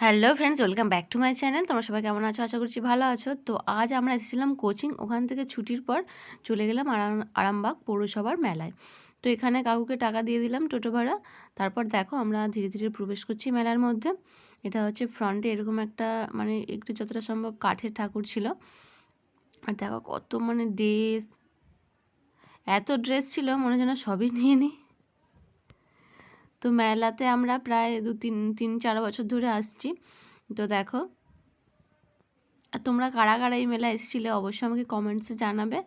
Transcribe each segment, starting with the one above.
Hello friends welcome back to my channel তোমরা সবাই কেমন আছো? আশা করছি ভালো আছো। তো আজ আমরা এসেছিলাম কোচিং। ওখান থেকে ছুটির পর চলে গেলাম আরাম, আরামবাগ পৌরসভার মেলায়। তো এখানে কাকুকে টাকা দিয়ে দিলাম টোটো ভাড়া। তারপর দেখো আমরা ধীরে ধীরে প্রবেশ করছি মেলার মধ্যে। এটা হচ্ছে ফ্রন্টে এরকম একটা মানে একটু যতটা সম্ভব কাঠের ঠাকুর ছিল। আর দেখো কত মানে ড্রেস। এত ড্রেস ছিল মনে যেন সবই নিয়ে নিই তো মেলাতে আমরা প্রায় দু তিন তিন, চার বছর ধরে আসছি। তো দেখো, আর তোমরা কারা কারা এই মেলা এসেছিলে অবশ্যই আমাকে কমেন্টসে জানাবে।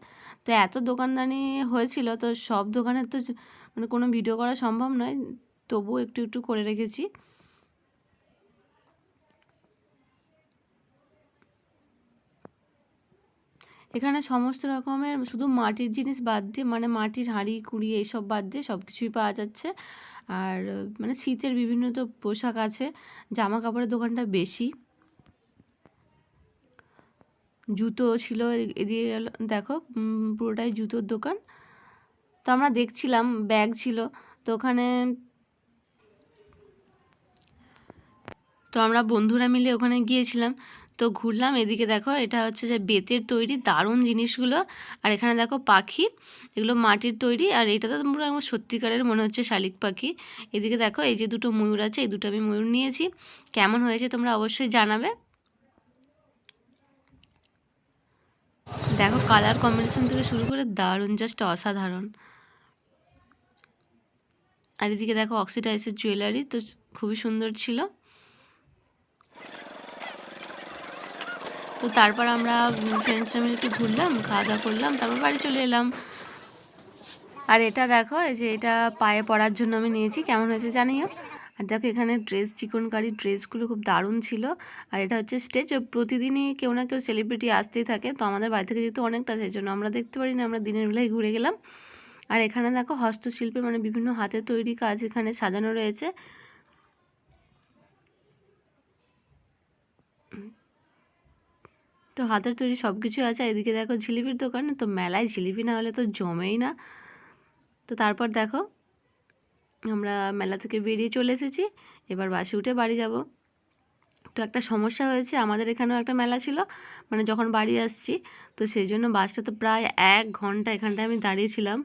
তো এত দোকানদানি হয়েছিল, তো সব দোকানের তো মানে কোনো ভিডিও করা সম্ভব নয়, তবুও একটু একটু করে রেখেছি। এখানে সমস্ত রকমের শুধু মাটির জিনিস বাদ দিয়ে মানে মাটির হাঁড়ি, কুড়ি এইসব বাদ দিয়ে সব কিছুই পাওয়া যাচ্ছে। আর মানে শীতের বিভিন্ন তো পোশাক আছে জামা কাপড়ের দোকানটা বেশি। জুতো ছিল এদিকে গেল, দেখো পুরোটাই জুতোর দোকান। তো আমরা দেখছিলাম, ব্যাগ ছিল, তো ওখানে তো আমরা বন্ধুরা মিলে ওখানে গিয়েছিলাম। তো ঘুরলাম। এদিকে দেখো, এটা হচ্ছে যে বেতের তৈরি, দারুণ জিনিসগুলো। আর এখানে দেখো পাখি, এগুলো মাটির তৈরি। আর এটা তো পুরো আমার সত্যিকারের মনে হচ্ছে শালিক পাখি। এদিকে দেখো, এই যে দুটো ময়ূর আছে, এই দুটো আমি ময়ূর নিয়েছি। কেমন হয়েছে তোমরা অবশ্যই জানাবে। দেখো কালার কম্বিনেশন থেকে শুরু করে দারুণ জাস্ট অসাধারণ। আর এদিকে দেখো অক্সিডাইসের জুয়েলারি তো খুবই সুন্দর ছিল। তো তারপর আমরা ফ্রেন্ডসরা মিলে একটু ঘুরলাম খাওয়া দাওয়া করলাম, তারপর বাড়ি চলে এলাম। আর এটা দেখো, এই যে এটা পায়ে পরার জন্য আমি নিয়েছি, কেমন হয়েছে জানিও? আর দেখো এখানে ড্রেস চিকনকারি ড্রেসগুলো খুব দারুণ ছিল। আর এটা হচ্ছে স্টেজ প্রতিদিনই কেউ না কেউ সেলিব্রিটি আসতেই থাকে, তো আমাদের বাড়ি থেকে যেহেতু অনেকটা সেই জন্য আমরা দেখতে পারি না আমরা দিনের বেলায় ঘুরে গেলাম। আর এখানে দেখো হস্তশিল্পে মানে বিভিন্ন হাতে তৈরি কাজ এখানে সাজানো রয়েছে। হাতের তৈরি সব কিছুই আছে এদিকে দেখো জিলিপির দোকান, তো মেলায় জিলিপি না হলে তো জমেই না। তো তারপর দেখো, আমরা মেলা থেকে বেরিয়ে চলে এসেছি, এবার বাসে উঠে বাড়ি যাব। তো একটা সমস্যা হয়েছে, আমাদের এখানেও একটা মেলা ছিল মানে যখন বাড়ি আসছি, তো সেই জন্য বাসটা তো প্রায় এক ঘণ্টা এখানটায় আমি দাঁড়িয়েছিলাম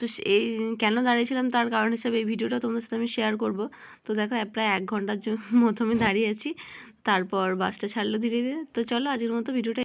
তো এই কেন দাঁড়িয়েছিলাম তার কারণ হিসাবে এই ভিডিওটা তোমাদের সাথে আমি শেয়ার করব। তো দেখো প্রায় এক ঘণ্টার মতো আমি দাঁড়িয়ে আছি। তারপর বাসটা ছাড়লো ধীরে ধীরে। তো চলো, আজকের মতো ভিডিওটা